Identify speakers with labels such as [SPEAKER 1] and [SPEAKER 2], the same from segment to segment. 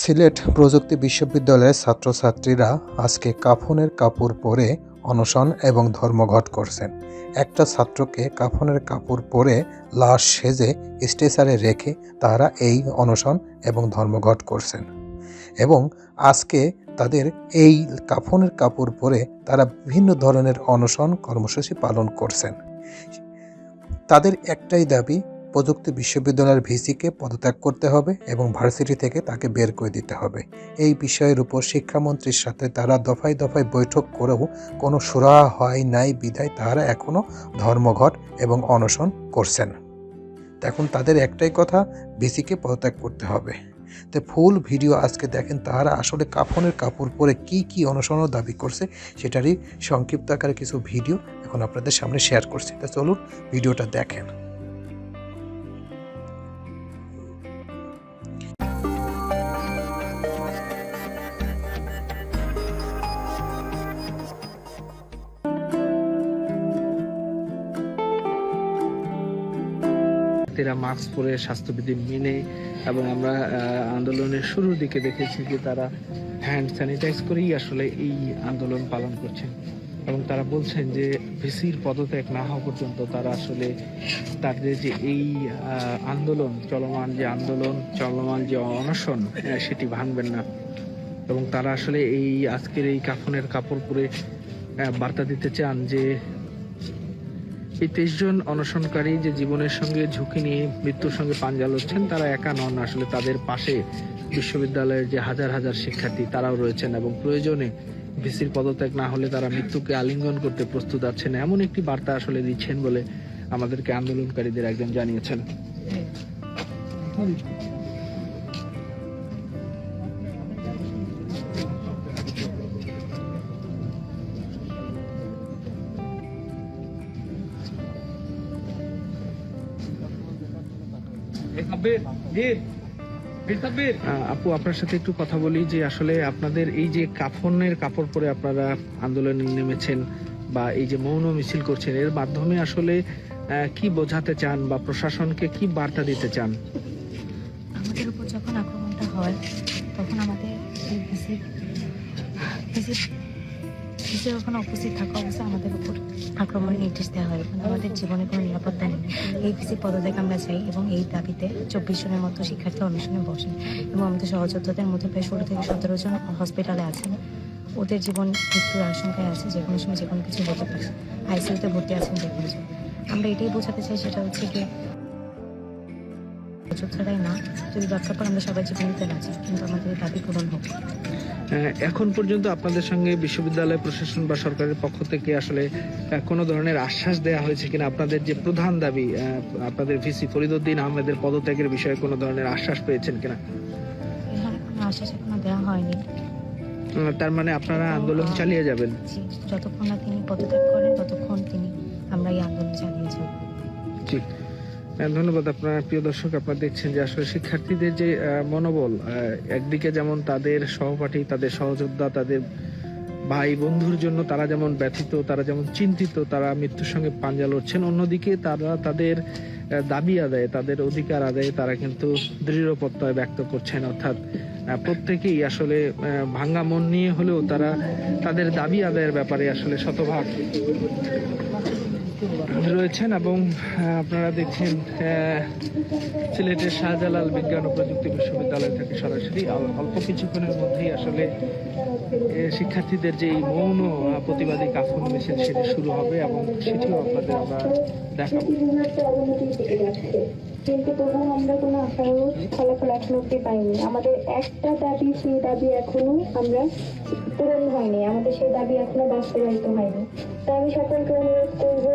[SPEAKER 1] সিলেট প্রযুক্তি বিশ্ববিদ্যালয়ের ছাত্রছাত্রীরা আজকে কাফনের কাপড় পরে অনশন এবং ধর্মঘট করছেন। একটা ছাত্রকে কাফনের কাপড় পরে লাশ সেজে স্ট্রেচারে রেখে তারা এই অনশন এবং ধর্মঘট করছেন। এবং আজকে তাদের এই কাফনের কাপড় পরে তারা বিভিন্ন ধরনের অনশন কর্মসূচি পালন করছেন। তাদের একটাই দাবি প্রযুক্তি বিশ্ববিদ্যালয়ের ভিসিকে পদত্যাগ করতে হবে এবং ভার্সিটি থেকে তাকে বের করে দিতে হবে। এই বিষয়ের উপর শিক্ষামন্ত্রীর সাথে তারা দফায় দফায় বৈঠক করেও কোনো সুরাহা হয় নাই, বিধায় তারা এখনও ধর্মঘট এবং অনশন করছেন। এখন তাদের একটাই কথা, ভিসিকে পদত্যাগ করতে হবে। তো ফুল ভিডিও আজকে দেখেন তারা আসলে কাফনের কাপড় পরে কি কি অনশন দাবি করছে, সেটারই সংক্ষিপ্ত আকারে কিছু ভিডিও এখন আপনাদের সামনে শেয়ার করছি। তা চলুন, ভিডিওটা দেখেন।
[SPEAKER 2] শিক্ষার্থীরা মাস্ক পরে স্বাস্থ্যবিধি মেনে এবং আমরা আন্দোলনের শুরুর দিকে দেখেছি যে তারা হ্যান্ড স্যানিটাইজ করেই আসলে এই আন্দোলন পালন করছেন। এবং তারা বলছেন যে ভিসির পদত্যাগ না হওয়া পর্যন্ত তারা আসলে তাদের যে এই আন্দোলন, চলমান যে আন্দোলন, চলমান যে অনশন সেটি ভাঙবেন না। এবং তারা আসলে এই আজকের এই কাফনের কাপড় পরে বার্তা দিতে চান যে এই তেইশ জন অনশনকারী যে জীবনের সঙ্গে ঝুঁকি নিয়ে মৃত্যুর সঙ্গে পাঞ্জা লড়ছেন তারা একা নন। আসলে তাদের পাশে বিশ্ববিদ্যালয়ের যে হাজার হাজার শিক্ষার্থী, তারাও রয়েছেন এবং প্রয়োজনে ভিসির পদত্যাগ না হলে তারা মৃত্যুকে আলিঙ্গন করতে প্রস্তুত আছেন। এমন একটি বার্তা আসলে দিচ্ছেন বলে আমাদেরকে আন্দোলনকারীদের একজন জানিয়েছেন। আপু আপনার সাথে একটু কথা বলি যে আসলে আপনাদের এই যে কাফনের কাপড় পরে আপনারা আন্দোলনে নেমেছেন বা এই যে মৌন মিছিল করছেন এর মাধ্যমে আসলে কি বোঝাতে চান বা প্রশাসনকে কি বার্তা দিতে চান?
[SPEAKER 3] আমাদের উপর যখন আক্রমণটা হয় তখন আমাদের ভিসি ওখানে উপস্থিত থাকা অবস্থায় আমাদের উপর আক্রমণের নির্দেশ দেওয়া হয়। এবং আমাদের জীবনে কোনো নিরাপত্তা নেই। এই ভিসি পদত্যাগ আমরা চাই এবং এই দাবিতে চব্বিশ জনের মতো শিক্ষার্থী অনুষ্ঠানে বসেন এবং আমাদের সহযোদ্ধাদের মধ্যে প্রায় ষোলো থেকে সতেরো জন হসপিটালে আছেন। ওদের জীবন মৃত্যুর আশঙ্কায় আছে, যে কোনো সময় যে কোনো কিছু হতে পারে। আইসিইউতে ভর্তি আছেন যে কোনো। আমরা এটাই বোঝাতে চাই, সেটা হচ্ছে কি যোদ্ধারাই না যদি দরকার পড়ে আমরা সবাই জীবন দিতে রাজি কিন্তু আমাদের দাবি পূরণ হোক।
[SPEAKER 2] এখন পর্যন্ত আপনাদের সঙ্গে বিশ্ববিদ্যালয় প্রশাসন বা সরকারের পক্ষ থেকে আসলে কোনো ধরনের আশ্বাস দেওয়া হয়েছে কিনা? আপনাদের যে প্রধান দাবি আপনাদের ভিসি ফরিদউদ্দিন আহমেদের পদত্যাগের বিষয়ে কোনো ধরনের আশ্বাস পেয়েছেন কিনা?
[SPEAKER 3] আশ্বাস এখনও দেওয়া হয়নি।
[SPEAKER 2] তার মানে আপনারা আন্দোলন চালিয়ে যাবেন?
[SPEAKER 3] যতক্ষণ না তিনি পদত্যাগ করেন ততক্ষণ তিনি আমরা এই আন্দোলন চালিয়ে যাব।
[SPEAKER 2] জি। ধন্যবাদ আপনার প্রিয় দর্শক, আপনারা দেখছেন যে আসলে শিক্ষার্থীদের যে মনোবল একদিকে যেমন তাদের সহপাঠী, তাদের সহযোদ্ধা, তাদের ভাই বন্ধুর জন্য তারা যেমন ব্যথিত, তারা যেমন চিন্তিত, তারা মৃত্যুর সঙ্গে পাঞ্জা লড়ছেন, অন্যদিকে তারা তাদের দাবি আদায়ে, তাদের অধিকার আদায়ে তারা কিন্তু দৃঢ় প্রত্যয় ব্যক্ত করছেন। অর্থাৎ প্রত্যেকেই আসলে ভাঙ্গা মন নিয়ে হলেও তারা তাদের দাবি আদায়ের ব্যাপারে আসলে শতভাগ রয়েছেন এবং আপনারা দেখছেন সিলেটের শাহজালাল বিজ্ঞান ও প্রযুক্তি বিশ্ববিদ্যালয় থেকে সরাসরি অল্প কিছুক্ষণের মধ্যেই আসলে শিক্ষার্থীদের যে মৌন প্রতিবাদী কাফন মিছিল সেটি শুরু হবে এবং সেটিও আপনাদের আমরা দেখাবো।
[SPEAKER 4] কিন্তু তবুও আমরা কোনো আশানুরূপ ফলাফল এখনও পাইনি। আমাদের একটা দাবি, সেই দাবি এখনও আমরা পূরণ হয়নি। আমাদের সেই দাবি এখনও বাস্তবায়িত হয়নি। তো আমি সকলকে অনুরোধ করব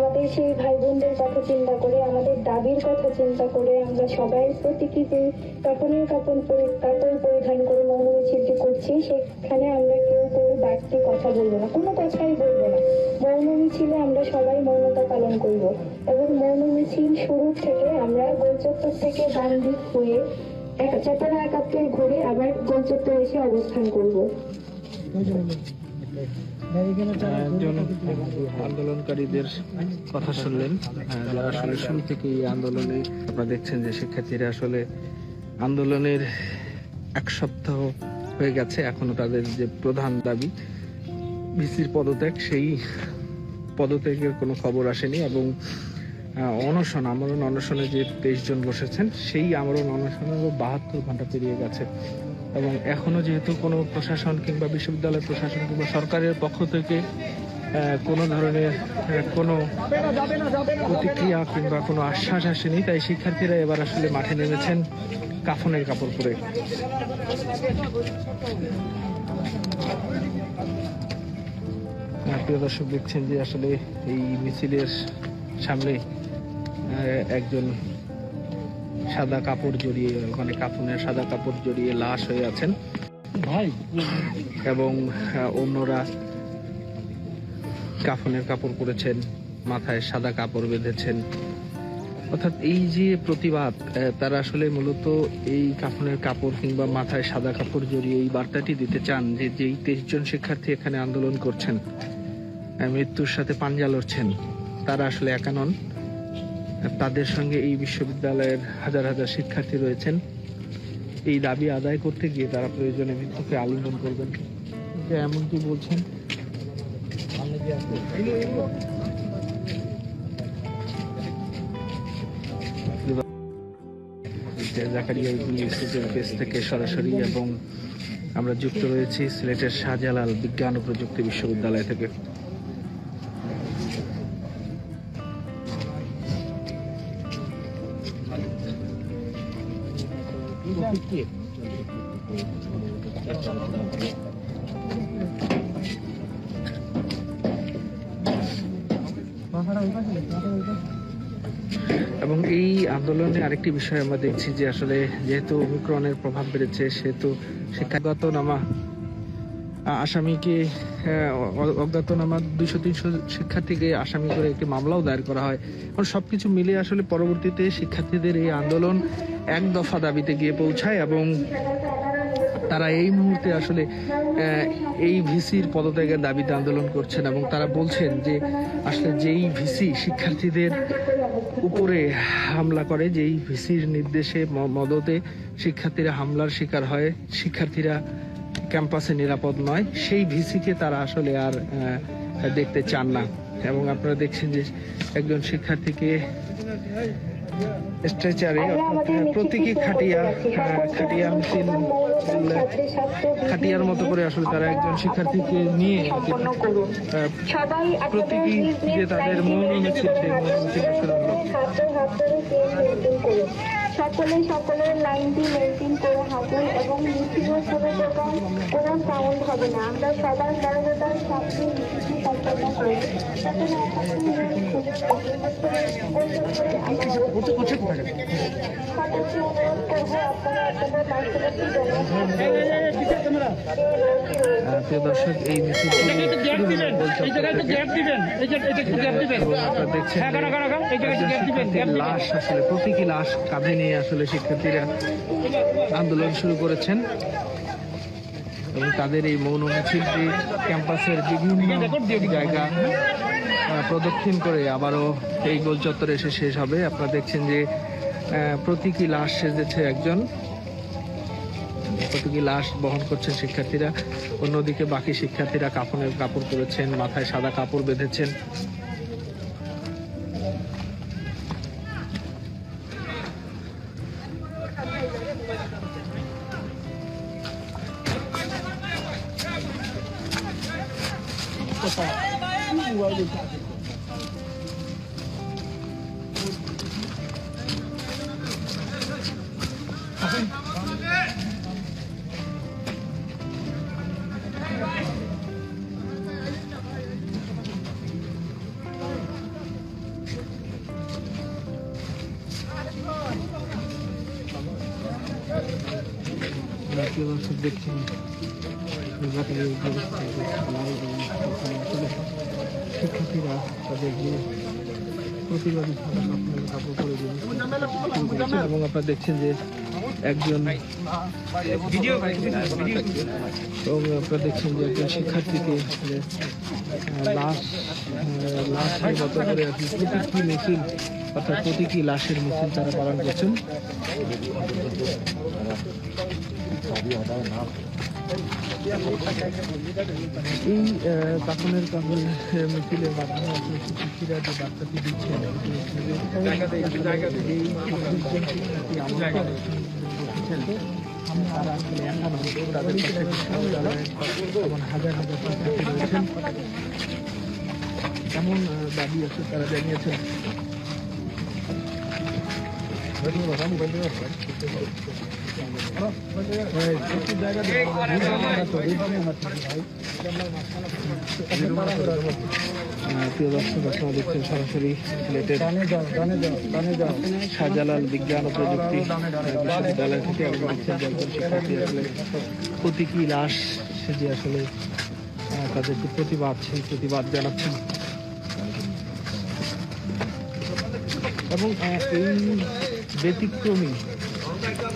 [SPEAKER 4] আমাদের সেই ভাই বোনদের কথা চিন্তা করে, আমাদের দাবির কথা চিন্তা করে, আমরা সবাই প্রতীকী যে কাপড়ের কাপড় কাপড় পরিধান করে মৌন মিছিলটি করছি, সেখানে আমরা কেউ কেউ বাড়তি কথা বলব না, কোনো কথাই বলব না। মৌন মিছিলে আমরা সবাই মৌনতা পালন করব এবং মৌন মিছিল শুরু থেকে আমরা গোলচত্বর থেকে ডান দিক হয়ে চেতনা একাত্তর ঘুরে আবার গোলচত্বর এসে অবস্থান করব।
[SPEAKER 2] আন্দোলনকারীদের কথা শুনলেন। যারা আসলে শুরু থেকে এই আন্দোলনে আপনারা দেখছেন যে শিক্ষার্থীরা আসলে আন্দোলনের এক সপ্তাহ হয়ে গেছে এখনও তাদের যে প্রধান দাবি ভিসির পদত্যাগ সেই পদত্যাগের কোনো খবর আসেনি এবং অনশন আমরণ অনশনে যে তেইশ জন বসেছেন সেই আমরণ অনশনেরও বাহাত্তর ঘণ্টা পেরিয়ে গেছে। এবং এখনও যেহেতু কোনো প্রশাসন কিংবা বিশ্ববিদ্যালয় প্রশাসন কিংবা সরকারের পক্ষ থেকে কোনো ধরনের কোনো প্রতিক্রিয়া কিংবা কোনো আশ্বাস আসেনি, তাই শিক্ষার্থীরা এবার আসলে মাঠে নেমেছেন কাফনের কাপড় পরে। প্রিয় দর্শক দেখছেন যে আসলে এই মিছিলের সামনে একজন সাদা কাপড় জড়িয়ে মানে কাফনের সাদা কাপড় জড়িয়ে লাশ হয়ে আছেন। এবং অন্যরা কাফনের কাপড় পরেছেন মাথায় সাদা কাপড় বেঁধেছেন। অর্থাৎ এই যে প্রতিবাদ তারা আসলে মূলত এই কাফনের কাপড় কিংবা মাথায় সাদা কাপড় জড়িয়ে এই বার্তাটি দিতে চান যে যেই তেইশ জন শিক্ষার্থী এখানে আন্দোলন করছেন মৃত্যুর সাথে পাঞ্জা লড়ছেন তারা আসলে একা নন। তাদের সঙ্গে এই বিশ্ববিদ্যালয়ের হাজার হাজার শিক্ষার্থী রয়েছেন। এই দাবি আদায় করতে গিয়ে তারা প্রয়োজনে মৃত্যুকে আলিঙ্গন করবেন। এমনকি বলছেন থেকে সরাসরি এবং আমরা যুক্ত রয়েছি সিলেটের শাহজালাল বিজ্ঞান ও প্রযুক্তি বিশ্ববিদ্যালয় থেকে। এবং এই আন্দোলনে আরেকটি বিষয় আমরা দেখছি যে আসলে যেহেতু ওমিক্রনের প্রভাব বেড়েছে, সেহেতু শিক্ষাগত নামা আসামিকে অজ্ঞাতনামা দুইশো, তিনশো শিক্ষার্থীকে আসামি করে একটি মামলাও দায়ের করা হয়। এবং সবকিছু মিলে আসলে পরবর্তীতে শিক্ষার্থীদের এই আন্দোলন এক দফা দাবিতে গিয়ে পৌঁছায় এবং তারা এই মুহূর্তে আসলে এই ভিসির পদত্যাগের দাবিতে আন্দোলন করছেন এবং তারা বলছেন যে আসলে যেই ভিসি শিক্ষার্থীদের উপরে হামলা করে, যেই ভিসির নির্দেশে মদতে শিক্ষার্থীরা হামলার শিকার হয়, শিক্ষার্থীরা ক্যাম্পাসে নিরাপদ নয়, সেই ভিসিকে তারা আসলে আর দেখতে চান না। এবং আপনারা দেখছেন যে একজন শিক্ষার্থীকে স্ট্রেচারে প্রতীকী খাটিয়া খাটিয়া মিছিল খাটিয়ার মতো করে আসলে তারা একজন শিক্ষার্থীকে নিয়ে
[SPEAKER 4] সবাই
[SPEAKER 2] প্রতীকী যে তাদের মৌন মিছিল সেই মৌন মিছিল
[SPEAKER 4] সকলে সকলের লাইনটি হাঁটুন এবং কোনো প্রকার কোনো সাউন্ড হবে না। আমরা সবার সাথে মিছিলটি সম্পন্ন করব যাতে না ছাত্রীদের খুবই সতর্ক অনুরোধ করব আপনারা আপনাদের পার্শ্ববর্তী জনগণ
[SPEAKER 2] আহ, প্রিয় দর্শক এই মিছিলটি শুরু হলো গোলচত্বর থেকে। এবং আপনারা দেখছেন যে একজন শিক্ষার্থীর লাশ আসলে প্রতীকী লাশ কাঁধে নিয়ে আসলে শিক্ষার্থীরা আন্দোলন শুরু করেছেন। এবং তাদের এই মৌন মিছিলটি ক্যাম্পাসের বিভিন্ন জায়গা প্রদক্ষিণ করে আবারও এই গোল চত্বরে এসে শেষ হবে। আপনারা দেখছেন যে প্রতীকী লাশ সেজেছে একজন। প্রতীকী লাশ বহন করছেন শিক্ষার্থীরা। অন্যদিকে বাকি শিক্ষার্থীরা কাফনের কাপড় পরেছেন, মাথায় সাদা কাপড় বেঁধেছেন। শিক্ষার্থীরা তাদের যে প্রতিবাদী সাদা কাপড়ের কাপড় পরে এবং আপনারা দেখছেন যে একজন এবং আপনারা দেখছেন যে একজন শিক্ষার্থীকে আহ, লাশ আহ, করে প্রতীকী মিছিল অর্থাৎ প্রতীকী লাশের মিছিল তারা পালন করছেন। এই কাফনের কাপড় মিছিলের মাধ্যমে আসলে শিক্ষার্থীরা যে বার্তাটি দিচ্ছেন। তারা বিশ্ববিদ্যালয়ের হাজার হাজার দাবি আছে তারা জানিয়েছেন। আহ, সরাসরি শাহজালাল বিজ্ঞান ও প্রযুক্তি বিশ্ববিদ্যালয় থেকে শিক্ষার্থী আসলে প্রতীকী লাশ সে যে আসলে তাদের যে প্রতিবাদ, সেই প্রতিবাদ জানাচ্ছেন। এবং এই ব্যতিক্রমী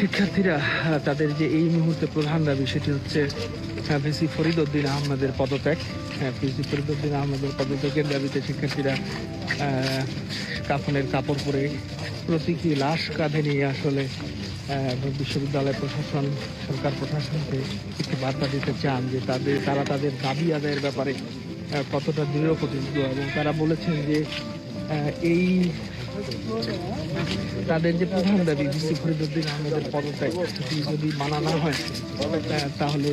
[SPEAKER 2] শিক্ষার্থীরা তাদের যে এই মুহূর্তে প্রধান দাবি সেটি হচ্ছে ভিসি ফরিদ উদ্দিন আহমেদের পদত্যাগ। ভিসি ফরিদ উদ্দিন আহমেদের পদত্যাগের দাবিতে শিক্ষার্থীরা কাফনের কাপড় পরে প্রতীকী লাশ কাঁধে নিয়ে আসলে বিশ্ববিদ্যালয় প্রশাসন, সরকার প্রশাসনকে একটি বার্তা দিতে চান যে তাদের, তারা তাদের দাবি আদায়ের ব্যাপারে কতটা দৃঢ় প্রতিজ্ঞ এবং তারা বলেছেন যে এই তাদের যে প্রধান দাবি ভিসি ফরিদুদ্দিন আহমেদের পদত্যাগ, যদি মানা না হয় তাহলে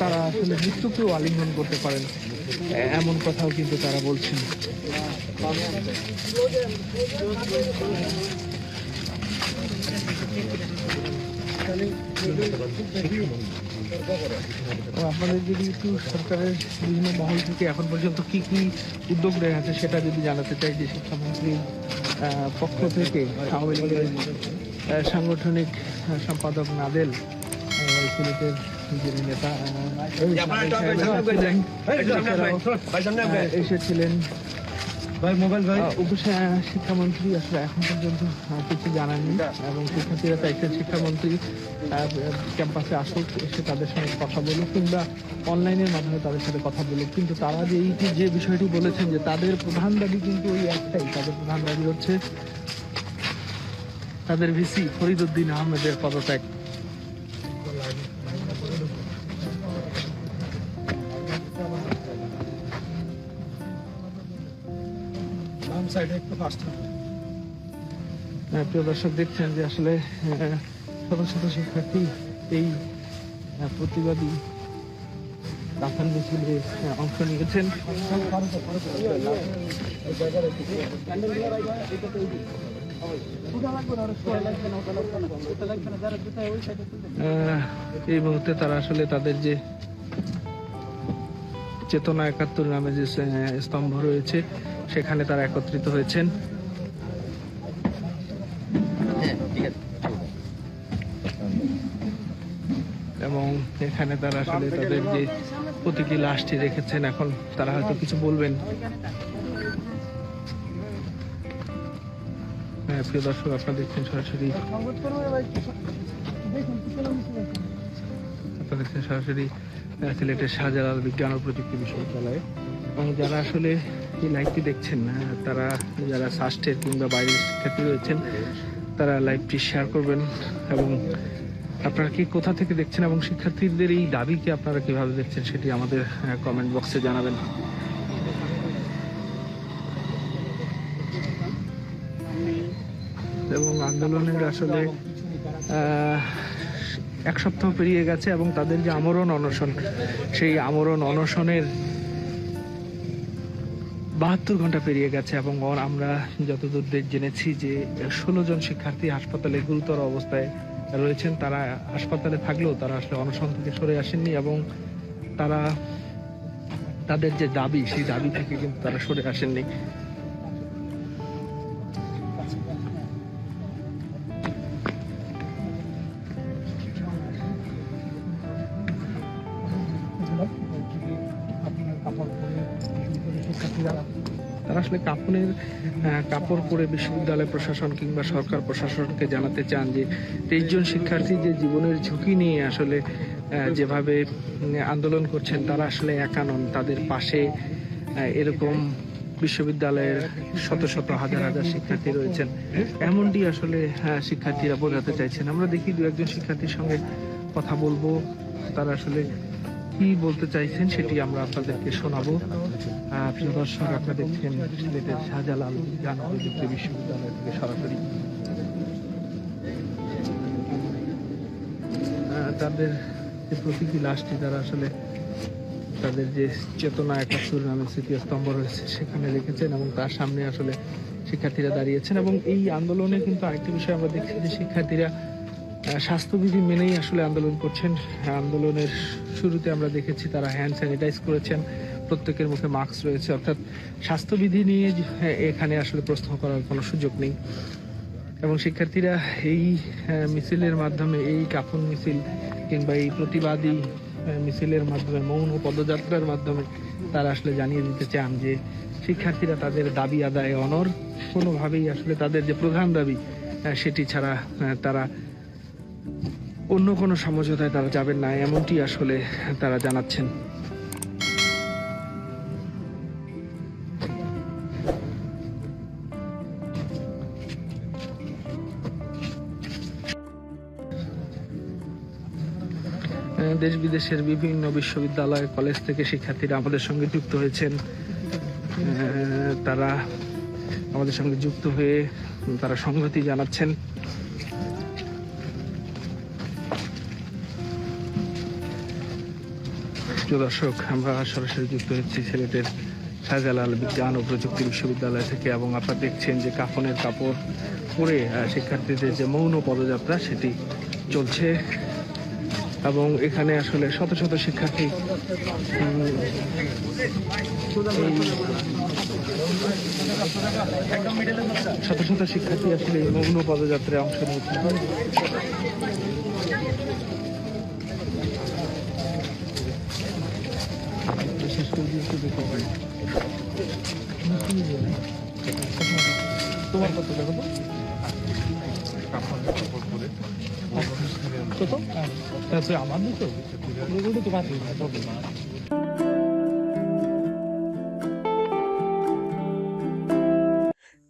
[SPEAKER 2] তারা আসলে মৃত্যুকেও আলিঙ্গন করতে পারেন। এমন কথাও কিন্তু তারা বলছেন। আপনাদের যদি একটু সরকারের বিভিন্ন মহল থেকে এখন পর্যন্ত কি কি উদ্যোগ নেওয়া আছে সেটা যদি জানাতে চাই যে শিক্ষামন্ত্রীর পক্ষ থেকে আওয়ামী লীগের সাংগঠনিক সম্পাদক নাদেল সিলেটের যিনি নেতা এসেছিলেন
[SPEAKER 5] ভাই, মোবাইল ভাই।
[SPEAKER 2] শিক্ষামন্ত্রী আসলে এখন পর্যন্ত কিছু জানাননি এবং শিক্ষার্থীরা চাইছেন শিক্ষামন্ত্রী ক্যাম্পাসে আসুক, এসে তাদের সঙ্গে কথা বলুক কিংবা অনলাইনের মাধ্যমে তাদের সাথে কথা বলুক। কিন্তু তারা যে এইটি যে বিষয়টি বলেছেন যে তাদের প্রধান দাবি কিন্তু ওই একটাই, তাদের প্রধান দাবি হচ্ছে তাদের ভিসি ফরিদুদ্দিন আহমেদের পদত্যাগ।
[SPEAKER 5] সাইডে একটু ফাস্ট
[SPEAKER 2] প্রিয় দর্শক, দেখছেন যে আসলে শত শত শিক্ষার্থী এই প্রতিবাদী কাফান মিছিলে অংশ নিয়েছেন। এই মুহূর্তে তারা আসলে তাদের যে চেতনা একাত্তর নামে যে স্তম্ভ রয়েছে সেখানে তারা একত্রিত হয়েছেন। এবং এখানে তারা আসলে তাদের যে প্রতীকী লাশটি রেখেছেন এখন তারা হয়তো কিছু বলবেন। হ্যাঁ প্রিয় দর্শক আপনারা দেখছেন সরাসরি। আপনারা দেখছেন সরাসরি সিলেটের শাহজালাল বিজ্ঞান ও প্রযুক্তি বিশ্ববিদ্যালয়ে। এবং যারা আসলে এই লাইভটি দেখছেন আহ, তারা যারা সাস্টের কিংবা বাইরের শিক্ষার্থী রয়েছেন তারা লাইভটি শেয়ার করবেন এবং আপনারা কি কোথা থেকে দেখছেন এবং শিক্ষার্থীদের এই দাবিকে আপনারা কীভাবে দেখছেন সেটি আমাদের কমেন্ট বক্সে জানাবেন। এবং আন্দোলনের আসলে এক সপ্তাহ পেরিয়ে গেছে এবং তাদের যে আমরণ অনশন সেই আমরণ অনশনের বাহাত্তর ঘণ্টা পেরিয়ে গেছে এবং ওর- আমরা যতদূর জেনেছি যে ষোলো জন শিক্ষার্থী হাসপাতালে গুরুতর অবস্থায় রয়েছেন। তারা হাসপাতালে থাকলেও তারা আসলে অনশন থেকে সরে আসেননি এবং তারা তাদের যে দাবি, সেই দাবি থেকে কিন্তু তারা সরে আসেননি।
[SPEAKER 5] কাপড়
[SPEAKER 2] তারা আসলে কাফনের কাপড় পরে বিশ্ববিদ্যালয় প্রশাসন কিংবা সরকার প্রশাসনকে জানাতে চান যে তেইশ জন শিক্ষার্থী যে জীবনের ঝুঁকি নিয়ে আসলে যেভাবে আন্দোলন করছেন, তারা আসলে একা নন। তাদের পাশে এরকম বিশ্ববিদ্যালয়ের শত শত হাজার হাজার শিক্ষার্থী রয়েছেন। এমনটি আসলে শিক্ষার্থীরা বোঝাতে চাইছেন। আমরা দেখি দু একজন শিক্ষার্থীর সঙ্গে কথা বলব। তারা আসলে কি বলতে চাইছেন সেটি আমরা আপনাদেরকে শোনাবো। প্রিয় দর্শক, আপনারা দেখছেন সিলেটের শাহজালাল বিজ্ঞান ও প্রযুক্তি বিশ্ববিদ্যালয় থেকে সরাসরি। তাদের যে প্রতীকী লাশটি, তারা আসলে তাদের যে চেতনা একাত্তর নামে স্মৃতি স্তম্ভ রয়েছে, সেখানে রেখেছেন এবং তার সামনে আসলে শিক্ষার্থীরা দাঁড়িয়েছেন এবং এই আন্দোলনে কিন্তু আরেকটি বিষয় আমরা দেখছি যে শিক্ষার্থীরা স্বাস্থ্যবিধি মেনেই আসলে আন্দোলন করছেন। হ্যাঁ, আন্দোলনের শুরুতে আমরা দেখেছি তারা হ্যান্ড স্যানিটাইজ করেছেন প্রত্যেকের মুখে মাস্ক রয়েছে। অর্থাৎ স্বাস্থ্যবিধি নিয়ে হ্যাঁ, এখানে আসলে প্রশ্ন করার কোনো সুযোগ নেই। এবং শিক্ষার্থীরা এই আহ, মিছিলের মাধ্যমে এই কাফন মিছিল কিংবা এই প্রতিবাদী মিছিলের মাধ্যমে মৌন পদযাত্রার মাধ্যমে তারা আসলে জানিয়ে দিতে চান যে শিক্ষার্থীরা তাদের দাবি আদায় অনর কোনোভাবেই আসলে তাদের যে প্রধান দাবি সেটি ছাড়া তারা অন্য কোনো সমঝোতায় তারা যাবেন না, এমনটি আসলে তারা জানাচ্ছেন। দেশ বিদেশের বিভিন্ন বিশ্ববিদ্যালয়, কলেজ থেকে শিক্ষার্থীরা আমাদের সঙ্গে যুক্ত হয়েছেন। তারা আমাদের সঙ্গে যুক্ত হয়ে তারা সংহতি জানাচ্ছেন। প্রিয় দর্শক, আমরা সরাসরি যুক্ত হচ্ছি সিলেটের শাহজালাল বিজ্ঞান ও প্রযুক্তি বিশ্ববিদ্যালয় থেকে এবং আপনারা দেখছেন যে কাফনের কাপড় পরে শিক্ষার্থীদের যে মৌন পদযাত্রা সেটি চলছে। এবং এখানে আসলে শত শত শিক্ষার্থী শত শত শিক্ষার্থী আসলে মৌন পদযাত্রায় অংশ নিয়েছে তোমার কত দেখো তো কত আমার দিতো ওগুলো